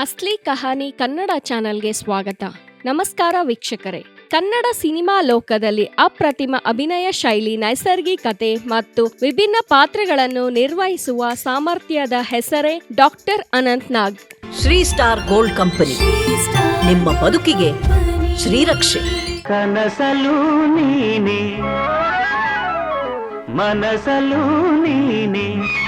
ಅಸ್ಲಿ ಕಹಾನಿ ಕನ್ನಡ ಚಾನೆಲ್ಗೆ ಸ್ವಾಗತ. ನಮಸ್ಕಾರ ವೀಕ್ಷಕರೇ. ಕನ್ನಡ ಸಿನಿಮಾ ಲೋಕದಲ್ಲಿ ಅಪ್ರತಿಮ ಅಭಿನಯ ಶೈಲಿ ನೈಸರ್ಗಿಕತೆ ಮತ್ತು ವಿಭಿನ್ನ ಪಾತ್ರಗಳನ್ನು ನಿರ್ವಹಿಸುವ ಸಾಮರ್ಥ್ಯದ ಹೆಸರೇ doctor Anant Nag. Shri star gold company. ನಿಮ್ಮ ಬದುಕಿಗೆ ಶ್ರೀರಕ್ಷೆ. ಕನಸಲು ನೀನೆ. ಮನಸಲು ನೀನೆ.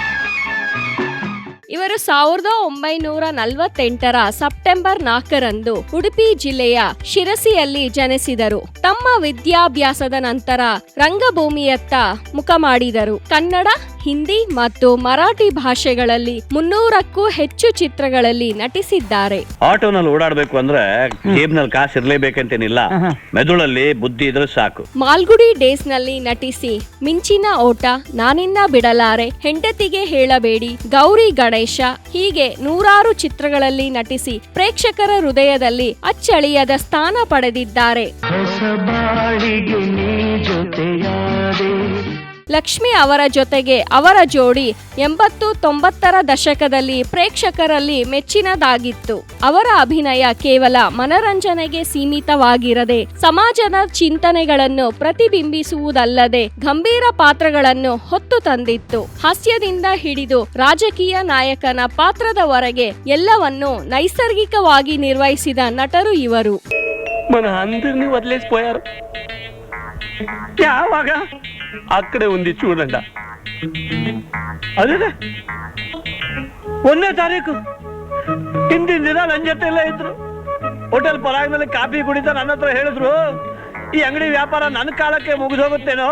ಇವರು ಸಾವಿರದ ಒಂಬೈನೂರ ನಲವತ್ತೆಂಟರ ಸೆಪ್ಟೆಂಬರ್ ನಾಲ್ಕರಂದು ಉಡುಪಿ ಜಿಲ್ಲೆಯ ಶಿರಸಿಯಲ್ಲಿ ಜನಿಸಿದರು. ತಮ್ಮ ವಿದ್ಯಾಭ್ಯಾಸದ ನಂತರ ರಂಗಭೂಮಿಯತ್ತ ಮುಖ ಮಾಡಿದರು. ಕನ್ನಡ ಹಿಂದಿ ಮತ್ತು ಮರಾಠಿ ಭಾಷೆಗಳಲ್ಲಿ ಮುನ್ನೂರಕ್ಕೂ ಹೆಚ್ಚು ಚಿತ್ರಗಳಲ್ಲಿ ನಟಿಸಿದ್ದಾರೆ. ಆಟೋನಲ್ಲಿ ಓಡಾಡಬೇಕು ಅಂದ್ರೆ ಜೇಬ್ನಲ್ಲಿ ಕಾಸು ಇರಲೇಬೇಕಂತೇನಿಲ್ಲ. ಮೆದುಳಲ್ಲಿ ಬುದ್ಧಿ ಇದ್ರೆ ಸಾಕು. ಮಾಲ್ಗುಡಿ ಡೇಸ್ನಲ್ಲಿ ನಟಿಸಿ ಮಿಂಚಿನ ಓಟ ನಾನಿನ್ನ ಬಿಡಲಾರೆ ಹೆಂಡತಿಗೆ ಹೇಳಬೇಡಿ ಗೌರಿ ಗಣೇಶ ಹೀಗೆ ನೂರಾರು ಚಿತ್ರಗಳಲ್ಲಿ ನಟಿಸಿ ಪ್ರೇಕ್ಷಕರ ಹೃದಯದಲ್ಲಿ ಅಚ್ಚಳಿಯದ ಸ್ಥಾನ ಪಡೆದಿದ್ದಾರೆ. ಹೊಸ ಬಾಳಿಗೆ ನೀ ಜೊತೆಯಾದೆ ಲಕ್ಷ್ಮಿ ಅವರ ಜೊತೆಗೆ ಅವರ ಜೋಡಿ ಎಂಬತ್ತು ತೊಂಬತ್ತರ ದಶಕದಲ್ಲಿ ಪ್ರೇಕ್ಷಕರಲ್ಲಿ ಮೆಚ್ಚಿನದಾಗಿತ್ತು. ಅವರ ಅಭಿನಯ ಕೇವಲ ಮನರಂಜನೆಗೆ ಸೀಮಿತವಾಗಿರದೆ ಸಮಾಜದ ಚಿಂತನೆಗಳನ್ನು ಪ್ರತಿಬಿಂಬಿಸುವುದಲ್ಲದೆ ಗಂಭೀರ ಪಾತ್ರಗಳನ್ನು ಹೊತ್ತು ತಂದಿತ್ತು. ಹಾಸ್ಯದಿಂದ ಹಿಡಿದು ರಾಜಕೀಯ ನಾಯಕನ ಪಾತ್ರದವರೆಗೆ ಎಲ್ಲವನ್ನು ನೈಸರ್ಗಿಕವಾಗಿ ನಿರ್ವಹಿಸಿದ ನಟರು ಇವರು. యావాగా అక్కడే ఉంది చూడండి అదే ಒಂದನೇ ತಾರೀಕು ಹಿಂದಿನ ದಿನ ನನ್ನ ಜೊತೆ ಎಲ್ಲ ಇದ್ರು ಹೋಟೆಲ್ ಪರಾಗ ಮೇಲೆ ಕಾಫಿ ಕುಡಿತಾ ನನ್ನ ಹತ್ರ ಹೇಳಿದ್ರು ಈ ಅಂಗಡಿ ವ್ಯಾಪಾರ ನನ್ನ ಕಾಲಕ್ಕೆ ಮುಗಿದೋಗುತ್ತೇನೋ?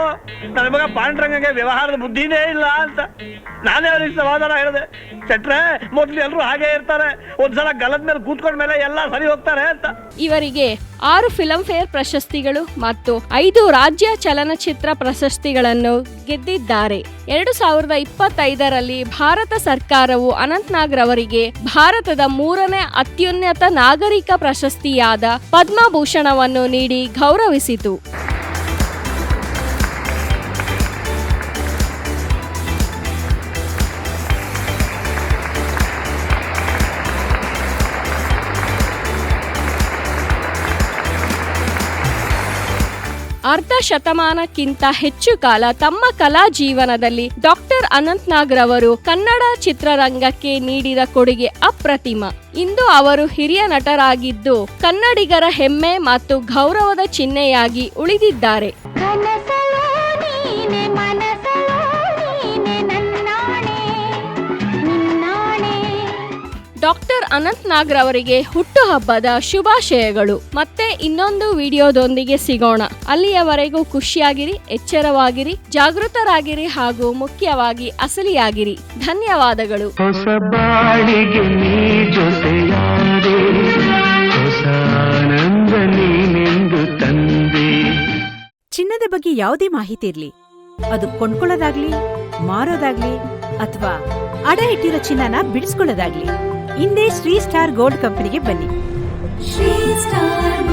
ನನ್ನ ಮಗ ಪಾಂಡ್ರಂಗಗೆ ವ್ಯವಹಾರದ ಬುದ್ಧಿನೇ ಇಲ್ಲ ಅಂತ. ನಾನೇ ಅವ್ರಿಗೆ ಸಮಾಧಾನ ಹೇಳಿದೆ ಚಟ್ರೆ ಮೊದ್ಲು ಎಲ್ರು ಹಾಗೆ ಇರ್ತಾರೆ. ಒಂದ್ಸಲ ಗಲದ ಮೇಲೆ ಕೂತ್ಕೊಂಡ ಮೇಲೆ ಎಲ್ಲ ಸರಿ ಹೋಗ್ತಾರೆ ಅಂತ. ಇವರಿಗೆ ಆರು ಫಿಲಂ ಫೇರ್ ಪ್ರಶಸ್ತಿಗಳು ಮತ್ತು ಐದು ರಾಜ್ಯ ಚಲನಚಿತ್ರ ಪ್ರಶಸ್ತಿಗಳನ್ನು ಗೆದ್ದಿದ್ದಾರೆ. ಎರಡು ಸಾವಿರದ ಇಪ್ಪತ್ತೈದರಲ್ಲಿ ಭಾರತ ಸರ್ಕಾರವು ಅನಂತ್ ನಾಗ್ ರವರಿಗೆ ಭಾರತದ ಮೂರನೇ ಅತ್ಯುನ್ನತ ನಾಗರಿಕ ಪ್ರಶಸ್ತಿಯಾದ ಪದ್ಮಭೂಷಣವನ್ನು ನೀಡಿ situ. ಅರ್ಧ ಶತಮಾನಕ್ಕಿಂತ ಹೆಚ್ಚು ಕಾಲ ತಮ್ಮ ಕಲಾ ಜೀವನದಲ್ಲಿ ಡಾಕ್ಟರ್ ಅನಂತ್ ನಾಗ್ ರವರು ಕನ್ನಡ ಚಿತ್ರರಂಗಕ್ಕೆ ನೀಡಿದ ಕೊಡುಗೆ ಅಪ್ರತಿಮ. ಇಂದು ಅವರು ಹಿರಿಯ ನಟರಾಗಿದ್ದು ಕನ್ನಡಿಗರ ಹೆಮ್ಮೆ ಮತ್ತು ಗೌರವದ ಚಿಹ್ನೆಯಾಗಿ ಉಳಿದಿದ್ದಾರೆ. ಡಾಕ್ಟರ್ ಅನಂತ್ ನಾಗ್ ರವರಿಗೆ ಹುಟ್ಟುಹಬ್ಬದ ಶುಭಾಶಯಗಳು. ಮತ್ತೆ ಇನ್ನೊಂದು ವಿಡಿಯೋದೊಂದಿಗೆ ಸಿಗೋಣ. ಅಲ್ಲಿಯವರೆಗೂ ಖುಷಿಯಾಗಿರಿ ಎಚ್ಚರವಾಗಿರಿ ಜಾಗೃತರಾಗಿರಿ ಹಾಗೂ ಮುಖ್ಯವಾಗಿ ಅಸಲಿಯಾಗಿರಿ. ಧನ್ಯವಾದಗಳು. ಹೊಸ ಬಾಳಿಗೆ ನೀ ಜೊತೆಯಾದೆ. ಹೊಸ ಆನಂದ ನೀನೆಂದು ತಂದೆ. ಚಿನ್ನದ ಬಗ್ಗೆ ಯಾವುದೇ ಮಾಹಿತಿ ಇರಲಿ. ಅದು ಕೊಂಡ್ಕೊಳ್ಳೋದಾಗ್ಲಿ ಮಾರೋದಾಗ್ಲಿ ಅಥವಾ ಅಡ ಇಟ್ಟಿರೋ ಚಿನ್ನನ ಬಿಡಿಸ್ಕೊಳ್ಳೋದಾಗ್ಲಿ. ಹಿಂದೆ ಶ್ರೀ ಸ್ಟಾರ್ ಗೋಲ್ಡ್ ಕಂಪನಿಗೆ ಬನ್ನಿ. ಶ್ರೀ ಸ್ಟಾರ್